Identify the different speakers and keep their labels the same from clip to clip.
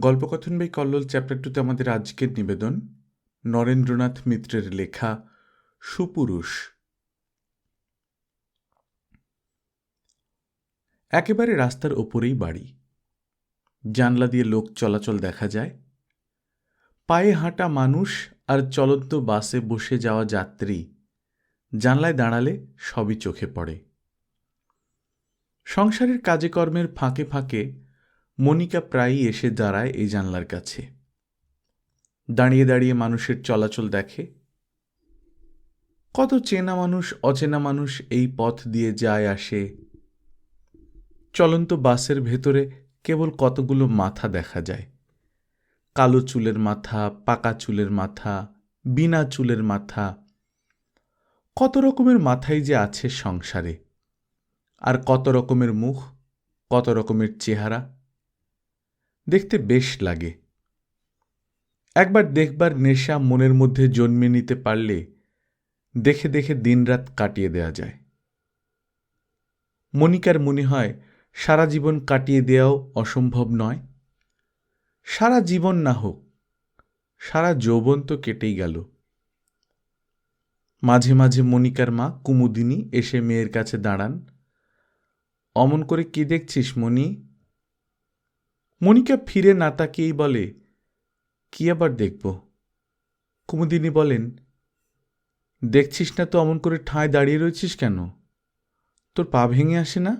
Speaker 1: গল্পকথন by Kallol, chapter টুতে আমাদের আজকের নিবেদন, নরেন্দ্রনাথ মিত্রের লেখা, সুপুরুষ। একেবারে রাস্তার ওপরেই বাড়ি। জানলা দিয়ে লোক চলাচল দেখা যায়। পায়ে হাঁটা মানুষ আর চলন্ত বাসে বসে যাওয়া যাত্রী জানলায় দাঁড়ালে সবই চোখে পড়ে। সংসারের কাজে কর্মের ফাঁকে ফাঁকে মনিকা প্রায়ই এসে দাঁড়ায় এই জানলার কাছে। দাঁড়িয়ে দাঁড়িয়ে মানুষের চলাচল দেখে। কত চেনা মানুষ, অচেনা মানুষ এই পথ দিয়ে যায় আসে চলন্ত বাসের ভেতরে কেবল কতগুলো মাথা দেখা যায়। কালো চুলের মাথা, পাকা চুলের মাথা, বিনা চুলের মাথা। কত রকমের মাথাই যে আছে সংসারে। আর কত রকমের মুখ, কত রকমের চেহারা। দেখতে বেশ লাগে। একবার দেখবার নেশা মনের মধ্যে জন্মে নিতে পারলে দেখে দেখে দিনরাত কাটিয়ে দেওয়া যায়। মনিকার মনে হয়, সারা জীবন কাটিয়ে দেওয়াও অসম্ভব নয়। সারা জীবন না হোক, সারা যৌবন তো কেটেই গেল। মাঝে মাঝে মনিকার মা কুমুদিনী এসে মেয়ের কাছে দাঁড়ান। অমন করে কি দেখছিস মনি? মনিকা ফিরে না তাকিয়েই বলে, কি আবার দেখব? কুমুদিনী বলেন, দেখছিস না তো অমন করে ঠাঁয় দাঁড়িয়ে রয়েছিস কেন? তোর পা ভেঙে আসে না?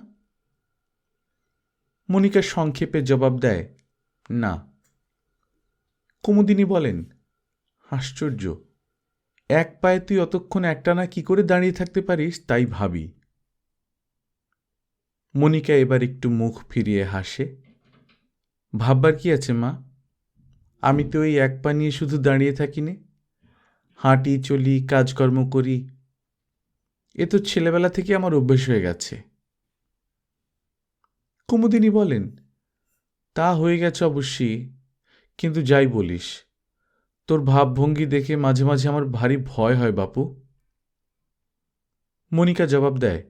Speaker 1: মনিকা সংক্ষেপে জবাব দেয়, না। কুমুদিনী বলেন, আশ্চর্য, এক পায়ে তুই অতক্ষণ একটানা কি করে দাঁড়িয়ে থাকতে পারিস তাই ভাবি। মনিকা এবার একটু মুখ ফিরিয়ে হাসে। ভাববার কি আছে, মা? আমি তো ওই এক পা নিয়ে শুধু দাঁড়িয়ে থাকি নে হাঁটি, চলি, কাজকর্ম করি, এ তো ছেলেবেলা থেকে আমার অভ্যেস হয়ে গেছে। কুমুদিনী বলেন, তা হয়ে গেছে অবশ্যই, কিন্তু যাই বলিস। তোর ভাবভঙ্গি দেখে মাঝে মাঝে আমার ভারী ভয় হয়, বাপু। মনিকা জবাব দেয়,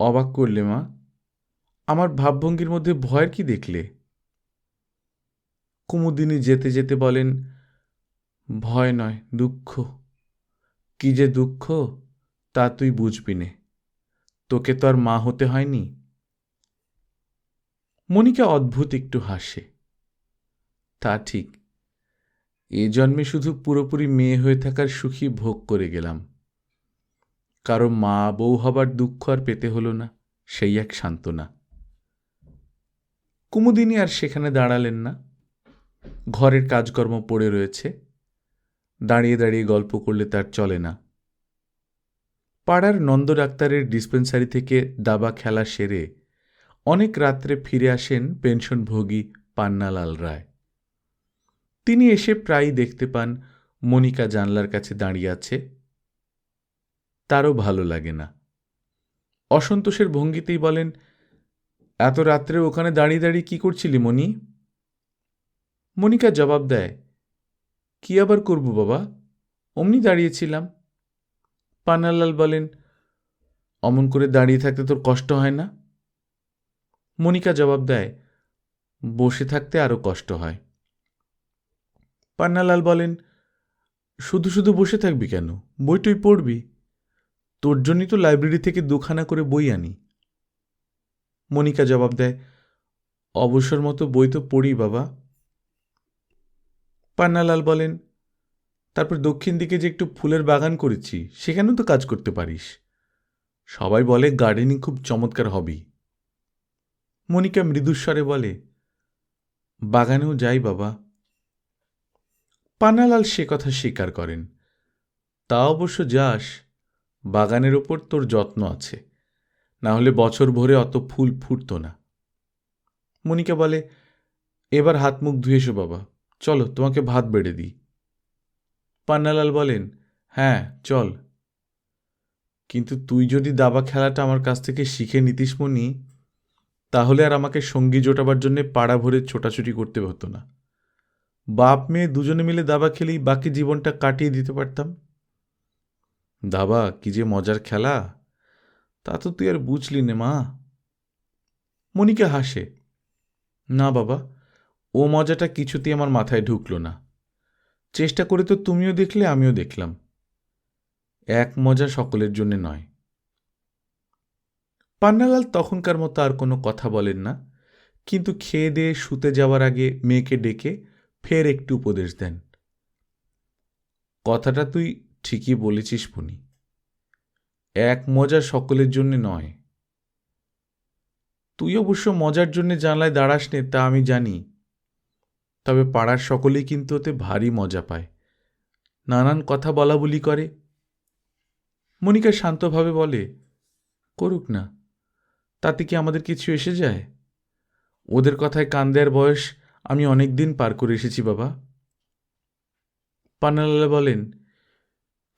Speaker 1: অবাক করলে, মা। আমার ভাবভঙ্গির মধ্যে ভয়ের কি দেখলে? কুমুদিনী যেতে যেতে বলেন, ভয় নয়, দুঃখ। কি যে দুঃখ, তা তুই বুঝবি নে। তোকে তো আর মা হতে হয়নি? মনিকা অদ্ভুত একটু হাসে। তা ঠিক। এ জন্মে শুধু পুরোপুরি মেয়ে হয়ে থাকার সুখী ভোগ করে গেলাম। কারও মা বউ হবার দুঃখ আর পেতে হলো না, সেই এক সান্ত্বনা। কুমুদিনী আর সেখানে দাঁড়ালেন না। ঘরের কাজকর্ম পড়ে রয়েছে। দাঁড়িয়ে দাঁড়িয়ে গল্প করলে তার চলে না। পাড়ার নন্দ ডাক্তারের ডিসপেন্সারি থেকে দাবা খেলা সেরে অনেক রাত্রে ফিরে আসেন পেনশনভোগী পান্নালাল রায়। তিনি এসে প্রায়ই দেখতে পান মনিকা জানলার কাছে দাঁড়িয়ে আছে। তারও ভালো লাগে না। অসন্তোষের ভঙ্গিতেই বলেন, এত রাত্রে ওখানে দাঁড়িয়ে দাঁড়িয়ে কি করছিলি মনি? মনিকা জবাব দেয়, কি আবার করব বাবা? অমনি দাঁড়িয়েছিলাম পান্নালাল বলেন, অমন করে দাঁড়িয়ে থাকতে তোর কষ্ট হয় না? মনিকা জবাব দেয়, বসে থাকতে আরও কষ্ট হয়। পান্নালাল বলেন, শুধু শুধু বসে থাকবি কেন? বই টই পড়বি? তোর জন্যই তো লাইব্রেরি থেকে দুখানা করে বই আনি। মনিকা জবাব দেয়, অবসর মতো বই তো পড়ি বাবা। পান্নালাল বলেন, তারপর দক্ষিণ দিকে যে একটু ফুলের বাগান করেছি, সেখানেও তো কাজ করতে পারিস। সবাই বলে, গার্ডেনিং খুব চমৎকার হবি। মনিকা মৃদুস্বরে বলে, বাগানেও যাই বাবা। পান্নালাল সে কথা স্বীকার করেন, তা অবশ্য যাস, বাগানের ওপর তোর যত্ন আছে। না হলে বছর ভরে অত ফুল ফুটত না। মনিকা বলে, এবার হাত মুখ ধুয়ে বাবা। চলো, তোমাকে ভাত বেড়ে দিই। পান্নালাল বলেন হ্যাঁ চল। কিন্তু তুই যদি দাবা খেলাটা আমার কাছ থেকে শিখে নিতিস মনি, তাহলে আর আমাকে সঙ্গী জোটাবার জন্যে পাড়া ভরে ছোটাছুটি করতে হতো না। বাপ মেয়ে দুজনে মিলে দাবা খেলেই বাকি জীবনটা কাটিয়ে দিতে পারতাম। দাবা, কি যে মজার খেলা। তা তো তুই আর বুঝলি নে মা। মনিকা হাসে, না বাবা ও মজাটা কিছুতেই আমার মাথায় ঢুকলো না। চেষ্টা করে তো তুমিও দেখলে, আমিও দেখলাম। এক মজা সকলের জন্য নয়। পান্নালাল তখনকার মতো আর কোনো কথা বলেন না, কিন্তু খেয়ে দিয়ে শুতে যাওয়ার আগে মেয়েকে ডেকে ফের একটু উপদেশ দেন। কথাটা তুই ঠিকই বলেছিস, পুনি। এক মজা সকলের জন্য নয়। তুই অবশ্য মজার জন্য জানলায় দাঁড়াস নে তা আমি জানি। তবে পাড়ার সকলেই কিন্তু ওতে ভারী মজা পায়। নানান কথা বলা বলি করে। মনিকা শান্তভাবে বলে, করুক না, তাতে কি আমাদের কিছু এসে যায়? ওদের কথায় কান দেওয়ার বয়স আমি অনেক দিন পার করে এসেছি বাবা। পান্নালালা বলেন,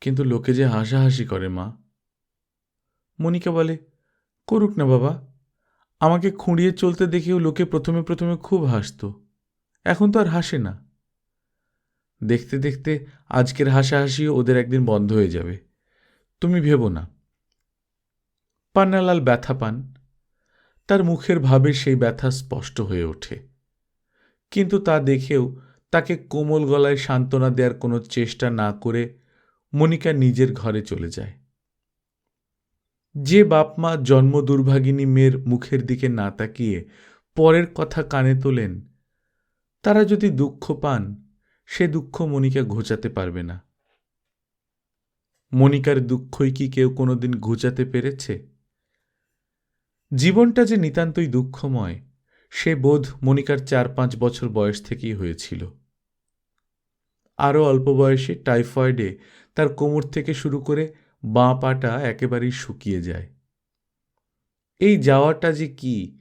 Speaker 1: কিন্তু লোকে যে হাসাহাসি করে মা। মনিকা বলে, করুক না বাবা, আমাকে খুঁড়িয়ে চলতে দেখেও লোকে প্রথমে প্রথমে খুব হাসতো। এখন তো আর হাসে না। দেখতে দেখতে আজকের হাসাহাসিও ওদের একদিন বন্ধ হয়ে যাবে। তুমি ভেবো না। পান্নালাল ব্যথা পান। তার মুখের ভাবে সেই ব্যথা স্পষ্ট হয়ে ওঠে। কিন্তু তা দেখেও তাকে কোমল গলায় সান্ত্বনা দেওয়ার কোনো চেষ্টা না করে মনিকা নিজের ঘরে চলে যায়। যে বাপ মা জন্ম দুর্ভাগিনী মেয়ের মুখের দিকে না তাকিয়ে পরের কথা কানে তোলেন তারা যদি দুঃখ পান, সে দুঃখ মনিকা ঘোচাতে পারবে না। মনিকার দুঃখই কি কেউ কোনোদিন ঘোচাতে পেরেছে? জীবনটা যে নিতান্তই দুঃখময়, সে বোধ মনিকার চার পাঁচ বছর বয়স থেকেই হয়েছিল। আরও অল্প বয়সে টাইফয়েডে তার কোমর থেকে শুরু করে বাঁ পাটা একেবারেই শুকিয়ে যায়। এই যাওয়াটা যে কি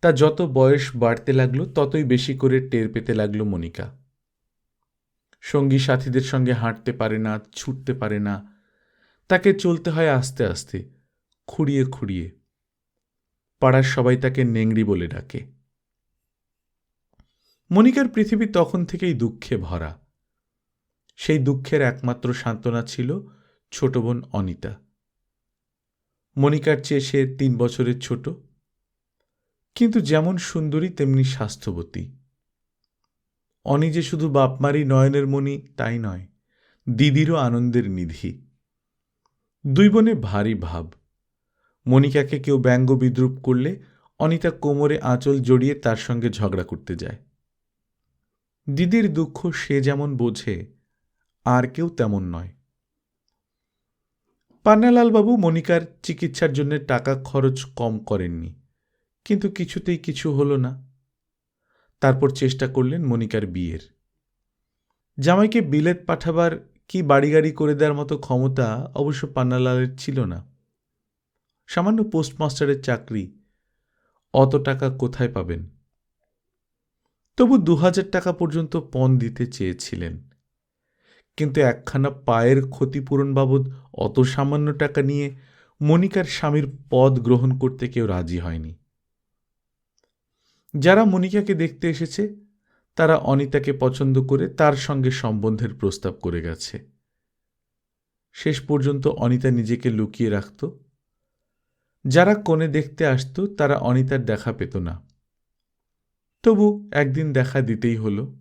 Speaker 1: তা যত বয়স বাড়তে লাগল, ততই বেশি করে টের পেতে লাগল মনিকা। সঙ্গী সাথীদের সঙ্গে হাঁটতে পারে না, ছুটতে পারে না। তাকে চলতে হয় আস্তে আস্তে, খুঁড়িয়ে খুঁড়িয়ে। পাড়ার সবাই তাকে নেংড়ি বলে ডাকে। মনিকার পৃথিবী তখন থেকেই দুঃখে ভরা। সেই দুঃখের একমাত্র সান্ত্বনা ছিল ছোট বোন অনিতা। মনিকার চেয়ে সে তিন বছরের ছোট। কিন্তু যেমন সুন্দরী, তেমনি স্বাস্থ্যবতী। অনি যে শুধু বাপমারি নয়নের মণি, তাই নয়, দিদিরও আনন্দের নিধি। দুই বোনে ভারী ভাব। মনিকাকে কেউ ব্যঙ্গ বিদ্রুপ করলে অনিতা কোমরে আঁচল জড়িয়ে তার সঙ্গে ঝগড়া করতে যায়। দিদির দুঃখ সে যেমন বোঝে, আর কেউ তেমন নয়। পান্নালালবাবু মনিকার চিকিৎসার জন্য টাকা খরচ কম করেননি। কিন্তু কিছুতেই কিছু হলো না। তারপর চেষ্টা করলেন মনিকার বিয়ের। জামাইকে বিলেত পাঠাবার কি বাড়ি গাড়ি করে দেওয়ার মতো ক্ষমতা অবশ্য পান্নালালের ছিল না। সামান্য পোস্টমাস্টারের চাকরি অত টাকা কোথায় পাবেন? তবু দু হাজার টাকা পর্যন্ত পণ দিতে চেয়েছিলেন। কিন্তু একখানা পায়ের ক্ষতিপূরণ বাবদ অত সামান্য টাকা নিয়ে মনিকার স্বামীর পদ গ্রহণ করতে কেউ রাজি হয়নি। যারা মনিকাকে দেখতে এসেছে, তারা অনিতাকে পছন্দ করে তার সঙ্গে সম্বন্ধের প্রস্তাব করে গেছে। শেষ পর্যন্ত অনিতা নিজেকে লুকিয়ে রাখত। যারা কোণে দেখতে আসত, তারা অনিতার দেখা পেত না। তবু একদিন দেখা দিতেই হলো।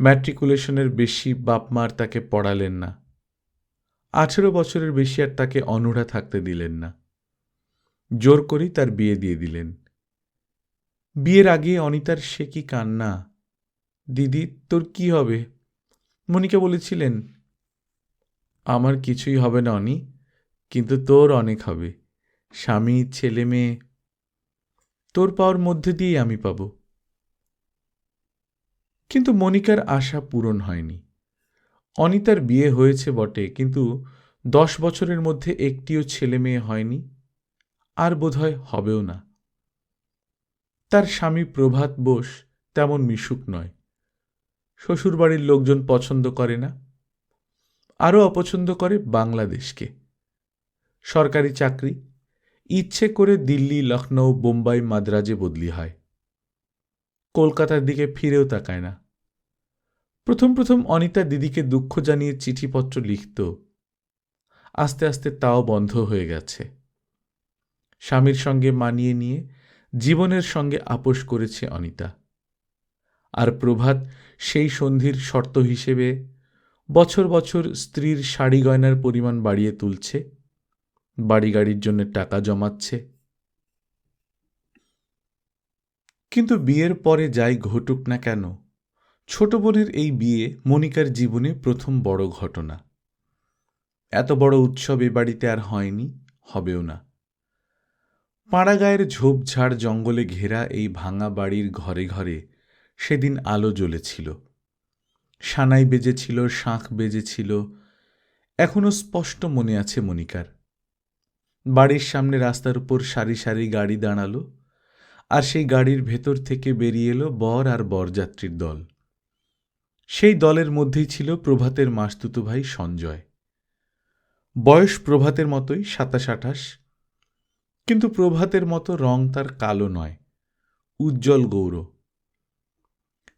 Speaker 1: ম্যাট্রিকুলেশনের বেশি বাপ মার তাকে পড়ালেন না। আঠেরো বছরের বেশি আর তাকে অনুড়া থাকতে দিলেন না। জোর করেই তার বিয়ে দিয়ে দিলেন। বিয়ের আগে অনিতার সে কি কান্না? দিদি, তোর কি হবে? মনিকা বলেছিলেন, আমার কিছুই হবে না, অনি, কিন্তু তোর অনেক হবে। স্বামী, ছেলে, মেয়ে, তোর পাওয়ার মধ্যে দিয়েই আমি পাব। কিন্তু মনিকার আশা পূরণ হয়নি। অনিতার বিয়ে হয়েছে বটে, কিন্তু দশ বছরের মধ্যে একটিও ছেলে মেয়ে হয়নি, আর বোধহয় হবেও না। তার স্বামী প্রভাত বোস তেমন মিশুক নয়। শ্বশুরবাড়ির লোকজন পছন্দ করে না, আরও অপছন্দ করে বাংলাদেশকে। সরকারি চাকরি, ইচ্ছে করে দিল্লি লখনৌ বোম্বাই মাদ্রাজে বদলি হয়। কলকাতার দিকে ফিরেও তাকায় না। প্রথম প্রথম অনিতা দিদিকে দুঃখ জানিয়ে চিঠিপত্র লিখত। আস্তে আস্তে তাও বন্ধ হয়ে গেছে। স্বামীর সঙ্গে মানিয়ে নিয়ে জীবনের সঙ্গে আপোষ করেছে অনিতা। আর প্রভাত সেই সন্ধির শর্ত হিসেবে বছর বছর স্ত্রীর শাড়ি গয়নার পরিমাণ বাড়িয়ে তুলছে, বাড়ি গাড়ির জন্য টাকা জমাচ্ছে। কিন্তু বিয়ের পরে যাই ঘটুক না কেন, ছোট বোনের এই বিয়ে মনিকার জীবনে প্রথম বড় ঘটনা। এত বড় উৎসব এ বাড়িতে আর হয়নি, হবেও না। পাড়াগায়ের ঝোপঝাড় জঙ্গলে ঘেরা এই ভাঙা বাড়ির ঘরে ঘরে সেদিন আলো জ্বলেছিল। সানাই বেজেছিল, শাঁখ বেজেছিল, এখনও স্পষ্ট মনে আছে মনিকার বাড়ির সামনে রাস্তার উপর সারি সারি গাড়ি দাঁড়াল আর সেই গাড়ির ভেতর থেকে বেরিয়ে এলো বর আর বরযাত্রীর দল। সেই দলের মধ্যেই ছিল প্রভাতের মাসতুতো ভাই সঞ্জয়। বয়স প্রভাতের মতোই, সাতাশ আঠাশ। কিন্তু প্রভাতের মতো রং তার কালো নয়, উজ্জ্বল গৌর।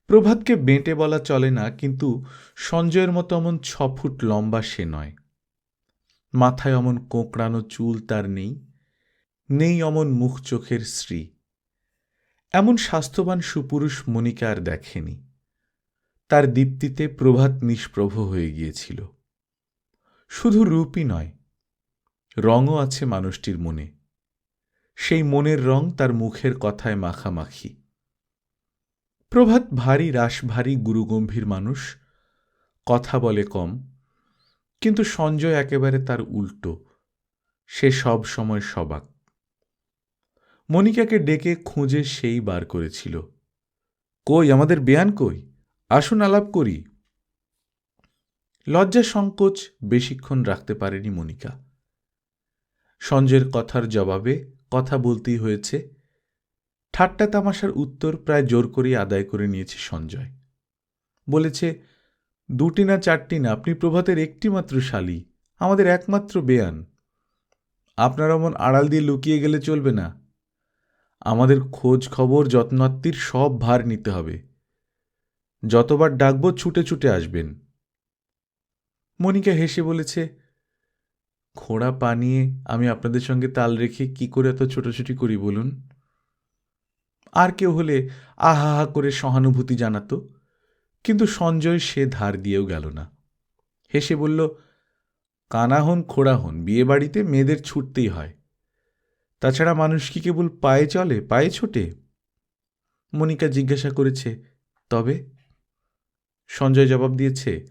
Speaker 1: প্রভাতকে বেঁটে বলা চলে না, কিন্তু সঞ্জয়ের মতো অমন ছ ফুট লম্বা সে নয়। মাথায় অমন কোঁকড়ানো চুল তার নেই নেই অমন মুখ চোখের শ্রী এমন স্বাস্থ্যবান সুপুরুষ মনিকা আর দেখেনি। তার দীপ্তিতে প্রভাত নিষ্প্রভ হয়ে গিয়েছিল। শুধু রূপই নয়, রঙও আছে মানুষটির মনে। সেই মনের রং তার মুখের কথায় মাখামাখি। প্রভাত ভারী রাস ভারী, গুরুগম্ভীর মানুষ, কথা বলে কম, কিন্তু সঞ্জয় একেবারে তার উল্টো, সে সব সময় সবাক। মনিকাকে ডেকে খুঁজে সেই বার করেছিল। কই, আমাদের বেয়ান কই? আসুন আলাপ করি। লজ্জা সংকোচ বেশিক্ষণ রাখতে পারেনি মনিকা সঞ্জয়ের কথার জবাবে কথা বলতেই হয়েছে। ঠাট্টা তামাশার উত্তর প্রায় জোর করেই আদায় করে নিয়েছে সঞ্জয়। বলেছে, দুটি না চারটি না, আপনি প্রভাতের একটি মাত্র শালী, আমাদের একমাত্র বেয়ান। আপনার অমন আড়াল দিয়ে লুকিয়ে গেলে চলবে না। আমাদের খোঁজ খবর যত্নাত্মীর সব ভার নিতে হবে। যতবার ডাকবো ছুটে ছুটে আসবেন। মনিকা হেসে বলেছে খোঁড়া পা নিয়ে আমি আপনাদের সঙ্গে তাল রেখে কি করে এত ছোটাছুটি করি বলুন? আর কেউ হলে আহা হা করে সহানুভূতি জানাতো, কিন্তু সঞ্জয় সে ধার দিয়েও গেল না। হেসে বলল, কানা হন, খোড়া হন বিয়ে বাড়িতে মেয়েদের ছুটতেই হয়। তাছাড়া মানুষ কি কেবল পায়ে চলে, পায়ে ছোটে? মনিকা জিজ্ঞাসা করেছে, তবে? সঞ্জয় জবাব দিয়েছে,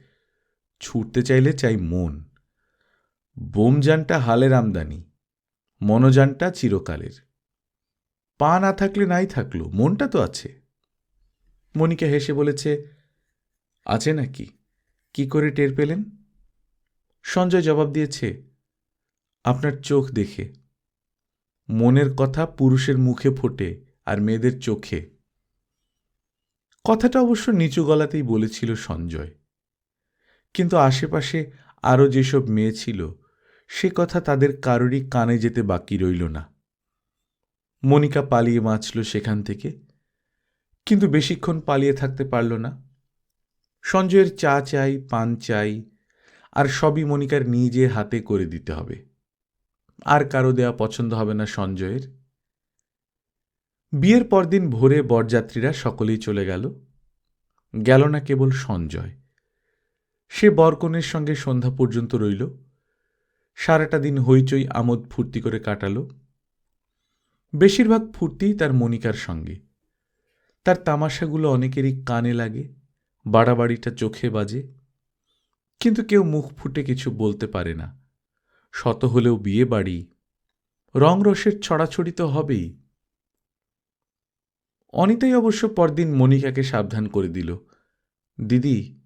Speaker 1: ছুটতে চাইলে চাই মন। বোমযানটা হালের আমদানি, মনোযানটা চিরকালের। পা না থাকলে নাই থাকল, মনটা তো আছে। মনিকা হেসে বলেছে, আছে নাকি? কি করে টের পেলেন? সঞ্জয় জবাব দিয়েছে, আপনার চোখ দেখে। মনের কথা পুরুষের মুখে ফোটে আর মেয়েদের চোখে। কথাটা অবশ্য নিচু গলাতেই বলেছিল সঞ্জয়। কিন্তু আশেপাশে আরও যেসব মেয়ে ছিল সে কথা তাদের কারোরই কানে যেতে বাকি রইল না। মনিকা পালিয়ে বাঁচল সেখান থেকে, কিন্তু বেশিক্ষণ পালিয়ে থাকতে পারল না। সঞ্জয়ের চা চাই, পান চাই, আর সবই মনিকার নিজে হাতে করে দিতে হবে। আর কারও দেওয়া পছন্দ হবে না সঞ্জয়ের। বিয়ের পরদিন ভোরে বরযাত্রীরা সকলেই চলে গেল। গেল না কেবল সঞ্জয়। সে বরকনের সঙ্গে সন্ধ্যা পর্যন্ত রইল। সারাটা দিন হইচই আমোদ ফুর্তি করে কাটালো। বেশিরভাগ ফুর্তি তার মনিকার সঙ্গে। তার তামাশাগুলো অনেকেরই কানে লাগে, বাড়াবাড়িটা চোখে বাজে। কিন্তু কেউ মুখ ফুটে কিছু বলতে পারে না। শত হলেও বিয়ে বাড়ি। রংরসের ছড়াছড়ি তো হবেই। অনিতাই অবশ্য পরদিন মনিকাকে সাবধান করে দিল। দিদি,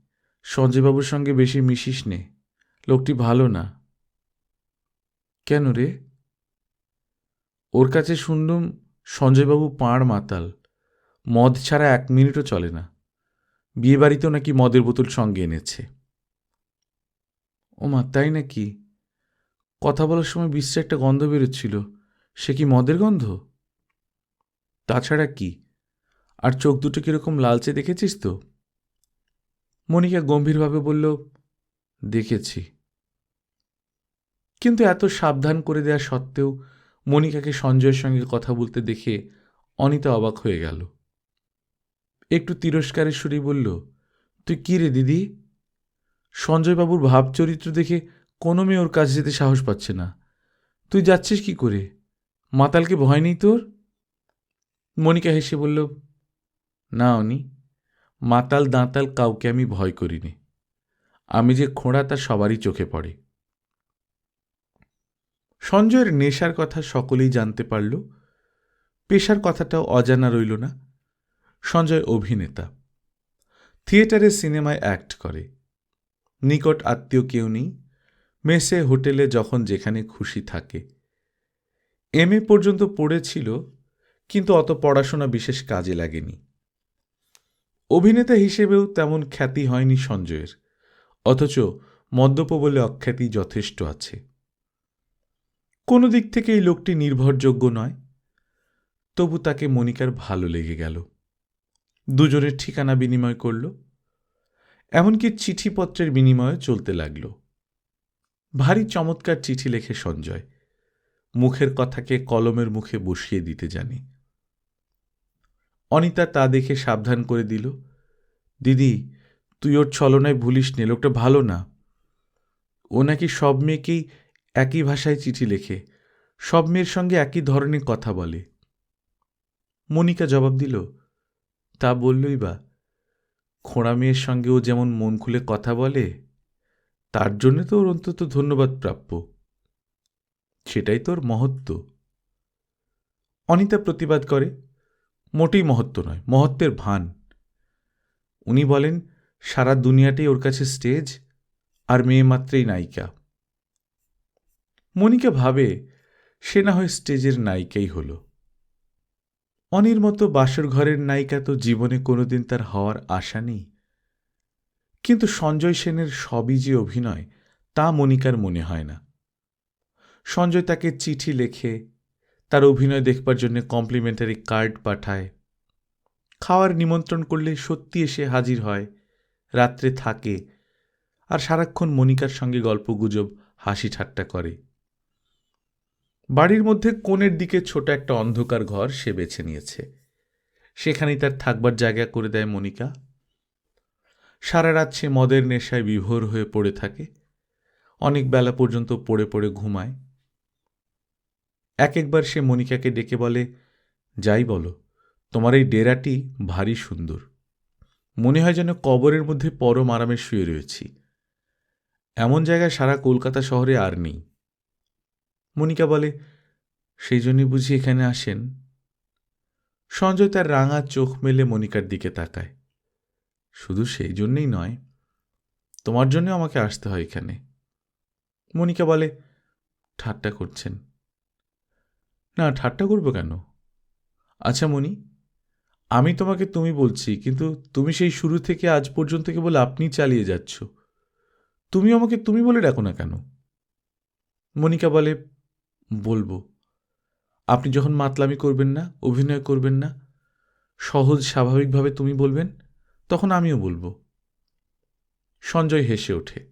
Speaker 1: সঞ্জয়বাবুর সঙ্গে বেশি মিশিস নে। লোকটি ভালো না। কেন রে ওর কাছে শুনলুম সঞ্জয়বাবু পাঁড় মাতাল। মদ ছাড়া এক মিনিটও চলে না। বিয়ে বাড়িতেও নাকি মদের বোতল সঙ্গে এনেছে। ও মা তাই নাকি? কথা বলার সময় বিশ্বে একটা গন্ধ বেরোচ্ছিল। সে কি মদের গন্ধ? তাছাড়া কি? আর চোখ দুটো কীরকম লালচে দেখেছিস তো? মনিকা গম্ভীরভাবে বলল, দেখেছি। কিন্তু এত সাবধান করে দেওয়া সত্ত্বেও মনিকাকে সঞ্জয়ের সঙ্গে কথা বলতে দেখে অনিতা অবাক হয়ে গেল। একটু তিরস্কারের সুরেই বলল, তুই কী রে দিদি? সঞ্জয়বাবুর ভাব চরিত্র দেখে কোনো মেয়ে ওর কাছে যেতে সাহস পাচ্ছে না। তুই যাচ্ছিস কি করে? মাতালকে ভয় নেই তোর? মনিকা হেসে বলল, না অনি, মাতাল দাঁতাল কাউকে আমি ভয় করিনি। আমি যে খোঁড়া তা সবারই চোখে পড়ে। সঞ্জয়ের নেশার কথা সকলেই জানতে পারল, পেশার কথাটাও অজানা রইল না। সঞ্জয় অভিনেতা। থিয়েটারে সিনেমায় অ্যাক্ট করে। নিকট আত্মীয় কেউ নেই, মেসে, হোটেলে, যখন যেখানে খুশি থাকে। এম এ পর্যন্ত পড়েছিল, কিন্তু অত পড়াশোনা বিশেষ কাজে লাগেনি। অভিনেতা হিসেবেও তেমন খ্যাতি হয়নি সঞ্জয়ের, অথচ মদ্যপ বলে অখ্যাতি যথেষ্ট আছে। কোনো দিক থেকে এই লোকটি নির্ভরযোগ্য নয়। তবু তাকে মনিকার ভালো লেগে গেল। দুজনের ঠিকানা বিনিময় করল, এমনকি চিঠিপত্রের বিনিময়ে চলতে লাগল। ভারী চমৎকার চিঠি লেখে সঞ্জয়, মুখের কথাকে কলমের মুখে বসিয়ে দিতে জানি। অনিতা তা দেখে সাবধান করে দিল, দিদি, তুই ওর ছলনায় ভুলিস নে লোকটা ভালো না। ও নাকি সব মেয়েকেই একই ভাষায় চিঠি লেখে, সব মেয়ের সঙ্গে একই ধরনের কথা বলে। মনিকা জবাব দিল, তা বললই বা। খোঁড়া মেয়ের সঙ্গে ও যেমন মন খুলে কথা বলে, তার জন্যে তো ওর অন্তত ধন্যবাদ প্রাপ্য। সেটাই তোর মহত্ব। অনিতা প্রতিবাদ করে, মোটেই মহত্ব নয়, মহত্বের ভান। উনি বলেন, সারা দুনিয়াটাই ওর কাছে স্টেজ, আর মেয়ে মাত্রেই নায়িকা। মনিকা ভাবে সে না হয় স্টেজের নায়িকাই হল। অনির মতো বাসর ঘরের নায়িকা তো জীবনে কোনোদিন তার হওয়ার আশা নেই। কিন্তু সঞ্জয় সেনের সবই যে অভিনয়, তা মনিকার মনে হয় না। সঞ্জয় তাকে চিঠি লেখে, তার অভিনয় দেখবার জন্য কমপ্লিমেন্টারি কার্ড পাঠায়। খাওয়ার নিমন্ত্রণ করলে সত্যি এসে হাজির হয়, রাত্রে থাকে, আর সারাক্ষণ মনিকার সঙ্গে গল্পগুজব, হাসি ঠাট্টা করে। বাড়ির মধ্যে কোণের দিকে ছোট একটা অন্ধকার ঘর সে বেছে নিয়েছে। সেখানেই তার থাকবার জায়গা করে দেয় মনিকা। সারা রাত সে মদের নেশায় বিভোর হয়ে পড়ে থাকে। অনেক বেলা পর্যন্ত পড়ে পড়ে ঘুমায়। এক একবার সে মনিকাকে ডেকে বলে, যাই বলো, তোমার এই ডেরাটি ভারী সুন্দর। মনে হয় যেন কবরের মধ্যে পরম আরামে শুয়ে রয়েছি। এমন জায়গায় সারা কলকাতা শহরে আর নেই। মনিকা বলে, সেই জন্যই বুঝি এখানে আসেন? সঞ্জয় তার রাঙা চোখ মেলে মনিকার দিকে তাকায়। শুধু সেই জন্যই নয়, তোমার জন্য আমাকে আসতে হয় এখানে। মনিকা বলে, ঠাট্টা করছেন। না, ঠাট্টা করব কেন? আচ্ছা মনি, আমি তোমাকে তুমি বলছি, কিন্তু তুমি সেই শুরু থেকে আজ পর্যন্ত কেবল আপনি চালিয়ে যাচ্ছ। তুমি আমাকে তুমি বলে ডাকো না কেন? মনিকা বলে বলব। আপনি যখন মাতলামি করবেন না, অভিনয় করবেন না, সহজ স্বাভাবিকভাবে তুমি বলবেন, তখন আমিও বলব। সঞ্জয় হেসে ওঠে।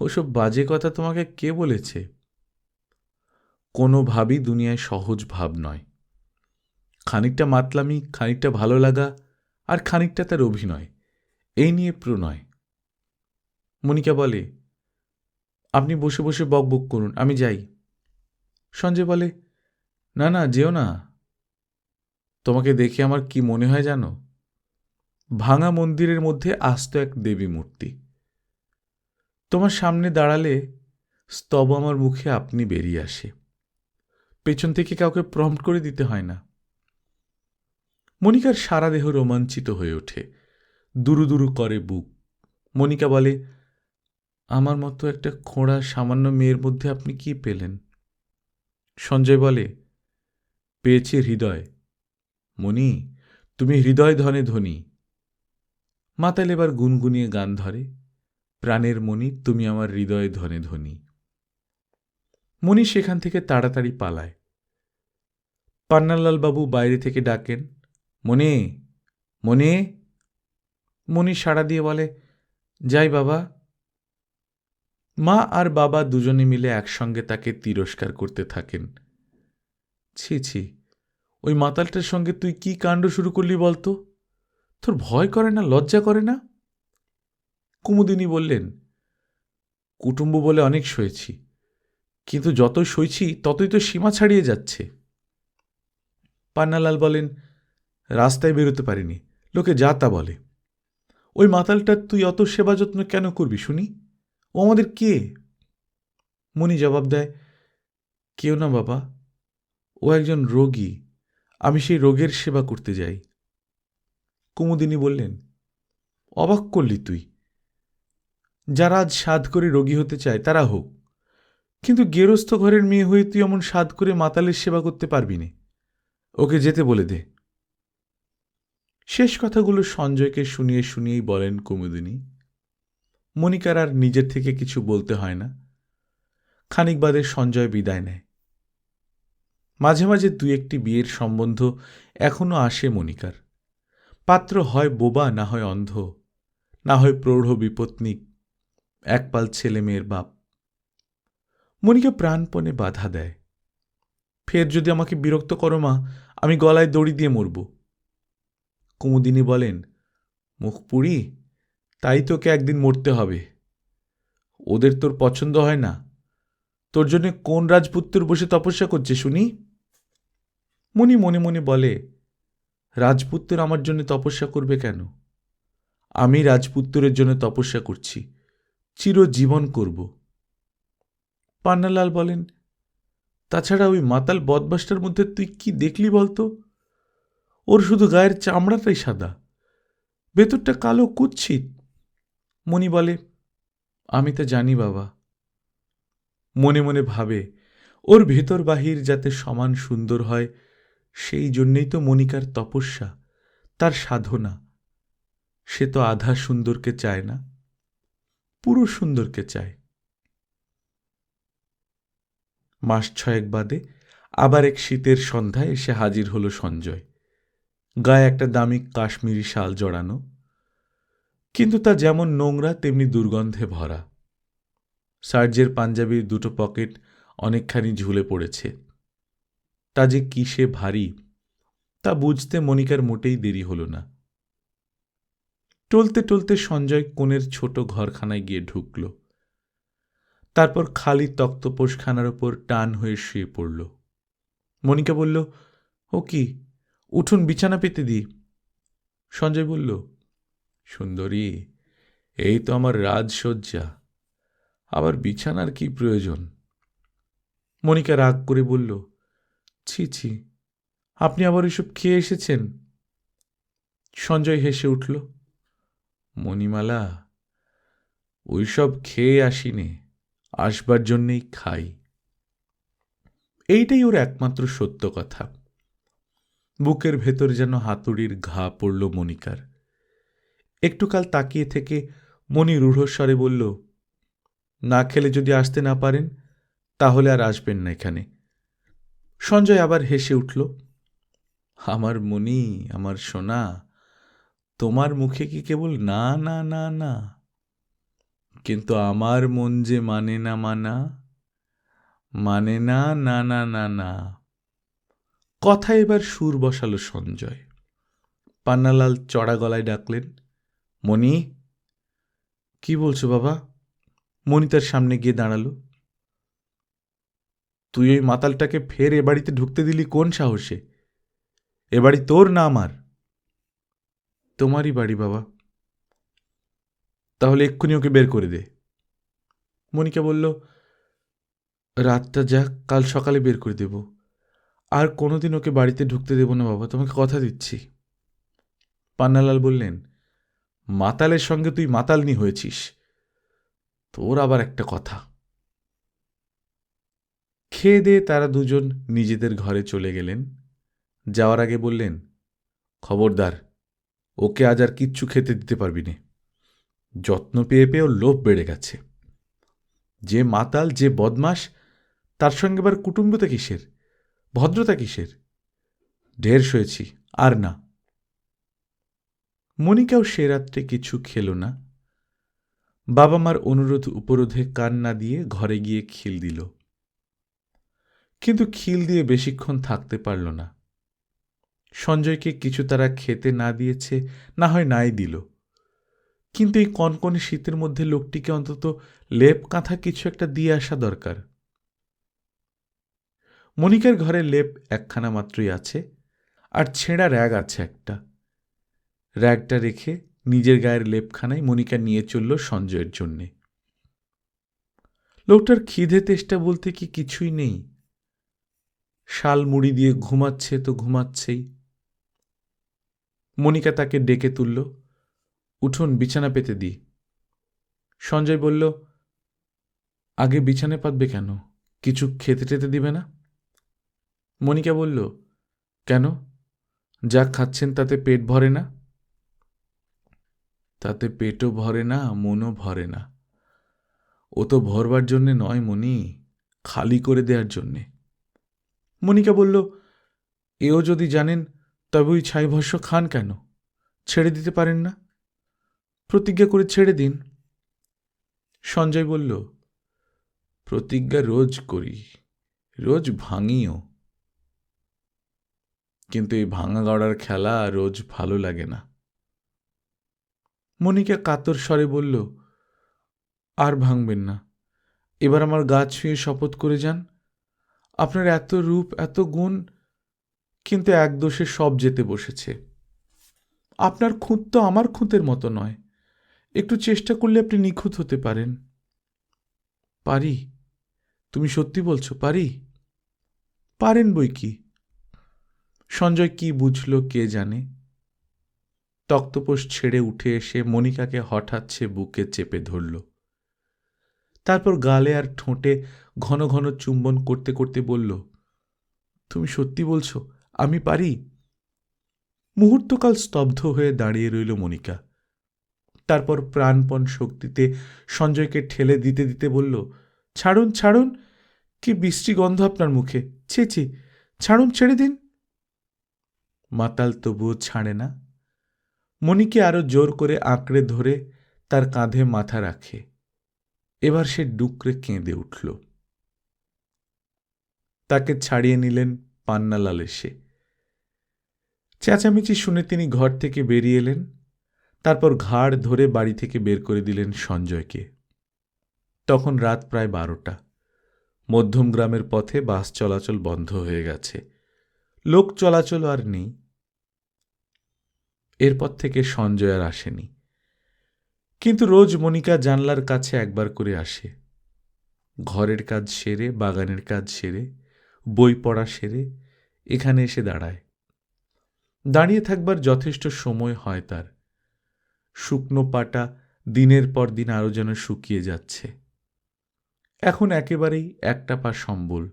Speaker 1: ওসব বাজে কথা তোমাকে কে বলেছে? কোনোভাবেই দুনিয়ায় সহজ ভাব নয়। খানিকটা মাতলামি, খানিকটা ভালো লাগা, আর খানিকটা তার অভিনয়, এই নিয়ে প্রণয় মনিকা বলে, আপনি বসে বসে বক বক করুন, আমি যাই। সঞ্জয় বলে, না না, যেও না। তোমাকে দেখে আমার কি মনে হয় জানো? ভাঙা মন্দিরের মধ্যে আস্ত এক দেবী মূর্তি। তোমার সামনে দাঁড়ালে স্তব আমার মুখে আপনি বেরিয়ে আসে। পেছন থেকে কাউকে প্রম্পট করে দিতে হয় না। মনিকার সারা দেহ রোমাঞ্চিত হয়ে ওঠে। দুরু দুরু করে বুক। মনিকা বলে, আমার মতো একটা খোঁড়া সামান্য মেয়ের মধ্যে আপনি কি পেলেন? সঞ্জয় বলে, পেয়েছি হৃদয়। মনি তুমি হৃদয় ধনে ধনী। মাতাল এবার গুনগুনিয়ে গান ধরে, প্রাণের মনি তুমি আমার হৃদয় ধনে ধনী মনি সেখান থেকে তাড়াতাড়ি পালায়। বাবু বাইরে থেকে ডাকেন মনে মনে মনি সাড়া দিয়ে বলে, যাই বাবা মা আর বাবা দুজনে মিলে একসঙ্গে তাকে তিরস্কার করতে থাকেন। ছি ছি, ওই মাতালটার সঙ্গে তুই কি কাণ্ড শুরু করলি বলতো? তোর ভয় করে না, লজ্জা করে না? কুমুদিনী বললেন, কুটুম্ব বলে অনেক সয়েছি কিন্তু যত সইছি ততই তো সীমা ছাড়িয়ে যাচ্ছে। পান্নালাল বলেন, রাস্তায় বেরোতে পারিনি, লোকে যা তা বলে। ওই মাতালটার তুই অত সেবা যত্ন কেন করবি শুনি? ও আমাদের কে? মণি জবাব দেয়, কেউ না বাবা, ও একজন রোগী, আমি সেই রোগের সেবা করতে যাই। কুমুদিনী বললেন, অবাক করলি তুই। যারা আজ সাধ করে রোগী হতে চায় তারা হোক, কিন্তু গেরস্থ ঘরের মেয়ে হয়ে তুই এমন সাধ করে মাতালের সেবা করতে পারবি নে। ওকে যেতে বলে দে। শেষ কথাগুলো সঞ্জয়কে শুনিয়ে শুনিয়েই বলেন কুমুদিনী। মনিকার আর নিজের থেকে কিছু বলতে হয় না। খানিক বাদে সঞ্জয় বিদায় নেয়। মাঝে মাঝে দু একটি বিয়ের সম্বন্ধ এখনও আসে মনিকার পাত্র হয় বোবা, না হয় অন্ধ, না হয় প্রৌঢ় বিপত্নিক একপাল ছেলে মেয়ের বাপ। মনিকা প্রাণপণে বাধা দেয়। ফের যদি আমাকে বিরক্ত করো মা, আমি গলায় দড়ি দিয়ে মরব। কুমুদিনী বলেন, মুখ পুড়ি? তাই তোকে একদিন মরতে হবে। ওদের তোর পছন্দ হয় না। তোর জন্য কোন রাজপুত্র বসে তপস্যা করছে শুনি? মনি মনে মনে বলে, রাজপুত্র আমার জন্য তপস্যা করবে কেন? আমি রাজপুত্রের জন্য তপস্যা করছি চিরজীবন করব। পান্নালাল বলেন, তাছাড়া ওই মাতাল বদমাসটার মধ্যে তুই কি দেখলি বলতো? ওর শুধু গায়ের চামড়াটাই সাদা, ভেতরটা কালো কুচ্ছিত মণি বলে, আমি তা জানি বাবা। মনে মনে ভাবে, ওর ভেতর বাহির যাতে সমান সুন্দর হয়, সেই জন্যেই তো মনিকার তপস্যা, তার সাধনা। সে তো আধা সুন্দরকে চায় না, পুরো সুন্দরকে চায়। মাস ছয়েক বাদে আবার এক শীতের সন্ধ্যায় এসে হাজির হলো সঞ্জয়। গায়ে একটা দামি কাশ্মীরি শাল জড়ানো কিন্তু তা যেমন নোংরা, তেমনি দুর্গন্ধে ভরা। সার্জের পাঞ্জাবির দুটো পকেট অনেকখানি ঝুলে পড়েছে। তা যে কিসে ভারী, তা বুঝতে মনিকার মোটেই দেরি হল না। টলতে টলতে সঞ্জয় কোণের ছোট ঘরখানায় গিয়ে ঢুকল। তারপর খালি তক্তপোষখানার ওপর টান হয়ে শুয়ে পড়ল। মনিকা বলল, ও কি? উঠুন, বিছানা পেতে দি। সঞ্জয় বলল সুন্দরী, এই তো আমার রাজসজ্জা আবার বিছানার কি প্রয়োজন? মনিকা রাগ করে বলল, ছি ছি, আপনি আবার এসব খেয়ে এসেছেন? সঞ্জয় হেসে উঠল, মণিমালা, ওইসব খেয়ে আসিনে, আসবার জন্যেই খাই। এইটাই ওর একমাত্র সত্য কথা। বুকের ভেতর যেন হাতুড়ির ঘা পড়ল মনিকার। একটুকাল তাকিয়ে থেকে মণি রূঢ়স্বরে বলল, না খেলে যদি আসতে না পারেন, তাহলে আর আসবেন না এখানে। সঞ্জয় আবার হেসে উঠল, আমার মনি, আমার সোনা, তোমার মুখে কি কেবল না না না না? কিন্তু আমার মন যে মানে না, মানা মানে না না না না না। কথা এবার সুর বসালো সঞ্জয়। পান্নালাল চড়া গলায় ডাকলেন মণি, কি বলছো বাবা? মণি তার সামনে গিয়ে দাঁড়াল। তুই ওই মাতালটাকে ফের এ বাড়িতে ঢুকতে দিলি কোন সাহসে? এ বাড়ি তোর না আমার? তোমারই বাড়ি বাবা। তাহলে এক্ষুনি ওকে বের করে দে। মনিকা বলল, রাতটা যাক, কাল সকালে বের করে দেব। আর কোনোদিন ওকে বাড়িতে ঢুকতে দেব না বাবা, তোমাকে কথা দিচ্ছি। পান্নালাল বললেন মাতালের সঙ্গে তুই মাতালনি হয়েছিস। তোর আবার একটা কথা। খেয়ে দিয়ে তারা দুজন নিজেদের ঘরে চলে গেলেন। যাওয়ার আগে বললেন, খবরদার, ওকে আজ আর কিচ্ছু খেতে দিতে পারবি নে। যত্ন পেয়ে পেয়ে ওর লোভ বেড়ে গেছে। যে মাতাল, যে বদমাস তার সঙ্গে এবার কুটুম্বতা কিসের? ভদ্রতা কিসের? ঢের শুয়েছি আর না। মনিকাও সে রাত্রে কিছু খেল না। বাবা মার অনুরোধ উপরোধে কান না দিয়ে ঘরে গিয়ে খিল দিল। কিন্তু খিল দিয়ে বেশিক্ষণ থাকতে পারল না। সঞ্জয়কে কিছু তারা খেতে না দিয়েছে, না হয় নাই দিল। কিন্তু এই কনকনে শীতের মধ্যে লোকটিকে অন্তত লেপ কাঁথা কিছু একটা দিয়ে আসা দরকার। মনিকার ঘরে লেপ একখানা মাত্রই আছে, আর ছেঁড়া র্যাগ আছে একটা। র্যাগটা রেখে নিজের গায়ের লেপখানায় মনিকা নিয়ে চলল সঞ্জয়ের জন্যে। লোকটার খিদে তেষ্টা বলতে কি কিছুই নেই। শাল মুড়ি দিয়ে ঘুমাচ্ছে তো ঘুমাচ্ছেই। মনিকা তাকে ডেকে তুলল, উঠুন, বিছানা পেতে দিই সঞ্জয় বলল, আগে বিছানে পাতবে কেন? কিছু খেতে টেতে দিবে না? মনিকা বলল, কেন? যা খাচ্ছেন তাতে পেট ভরে না? তাতে পেটও ভরে না, মনও ভরে না। ও তো ভরবার জন্যে নয় মনি খালি করে দেওয়ার জন্যে। মনিকা বলল, এও যদি জানেন, তবে ওই ছাইভস্য খান কেন? ছেড়ে দিতে পারেন না? প্রতিজ্ঞা করে ছেড়ে দিন। সঞ্জয় বলল, প্রতিজ্ঞা রোজ করি, রোজ ভাঙিও। কিন্তু এই ভাঙা গড়ার খেলা রোজ ভালো লাগে না। মনিকা কাতর স্বরে বলল, আর ভাঙবেন না। এবার আমার গা ছুঁয়ে শপথ করে যান। আপনার এত রূপ, এত গুণ, কিন্তু এক দোষে সব যেতে বসেছে। আপনার খুঁত তো আমার খুঁতের মতো নয়। একটু চেষ্টা করলে আপনি নিখুঁত হতে পারেন। পারি? তুমি সত্যি বলছো, পারি? পারেন বই কি? সঞ্জয় কি বুঝল কে জানে? তক্তপোষ ছেড়ে উঠে এসে মনিকাকে হঠাৎ সে বুকে চেপে ধরল। তারপর গালে আর ঠোঁটে ঘন ঘন চুম্বন করতে করতে বলল, তুমি সত্যি বলছো, আমি পারি? মুহূর্তকাল স্তব্ধ হয়ে দাঁড়িয়ে রইল মনিকা। তারপর প্রাণপণ শক্তিতে সঞ্জয়কে ঠেলে দিতে দিতে বলল, ছাড়ুন ছাড়ুন, কি বৃষ্টি গন্ধ আপনার মুখে। ছি ছি, ছাড়ুন, ছেড়ে দিন। মাতাল তবুও ছাড়ে না। মণিকে আরও জোর করে আঁকড়ে ধরে তার কাঁধে মাথা রাখে। এবার সে ডুকরে কেঁদে উঠল। তাকে ছাড়িয়ে নিলেন পান্নালাল এসে। চেঁচামেচি শুনে তিনি ঘর থেকে বেরিয়ে এলেন, তারপর ঘাড় ধরে বাড়ি থেকে বের করে দিলেন সঞ্জয়কে। তখন রাত প্রায় বারোটা। মধ্যম গ্রামের পথে বাস চলাচল বন্ধ হয়ে গেছে। লোক চলাচল আর নেই। এরপর থেকে সঞ্জয় আর আসেনি। কিন্তু রোজ মনিকা জানলার কাছে একবার করে আসে। ঘরের কাজ সেরে, বাগানের কাজ সেরে, বই পড়া সেরে, এখানে এসে দাঁড়ায়। দাঁড়িয়ে থাকবার যথেষ্ট সময় হয় তার। শুকনো পাটা দিনের পর দিন আরও যেন শুকিয়ে যাচ্ছে। এখন একেবারেই একটা পা সম্বল।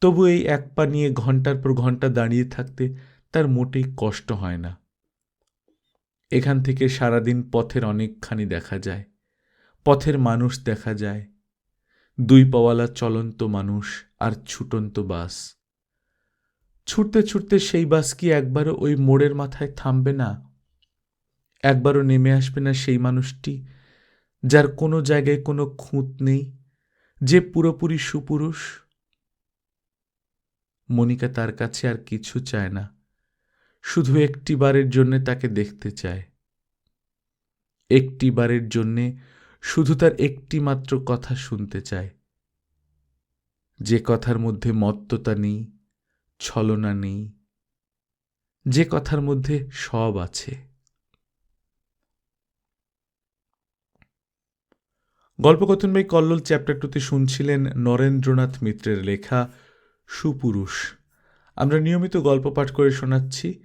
Speaker 1: তবু এই এক পা নিয়ে ঘণ্টার পর ঘণ্টা দাঁড়িয়ে থাকতে তার মোটেই কষ্ট হয় না। এখান থেকে সারাদিন পথের অনেকখানি দেখা যায়, পথের মানুষ দেখা যায়। দুই পাওয়ালা চলন্ত মানুষ আর ছুটন্ত বাস। ছুটতে ছুটতে সেই বাস কি একবারও ওই মোড়ের মাথায় থামবে না? একবারও নেমে আসবে না সেই মানুষটি, যার কোনো জায়গায় কোনো খুঁত নেই, যে পুরোপুরি সুপুরুষ? মনিকা তার কাছে আর কিছু চায় না। শুধু একটি বারের জন্যে তাকে দেখতে চায়। একটি বারের জন্যে শুধু তার একটি মাত্র কথা শুনতে চায়। যে কথার মধ্যে মত্ততা নেই, ছলনা নেই, যে কথার মধ্যে সব আছে। গল্পকথন বাই কল্লোল চ্যাপ্টার টুতে শুনছিলেন নরেন্দ্রনাথ মিত্রের লেখা সুপুরুষ। আমরা নিয়মিত গল্প পাঠ করে শোনাচ্ছি।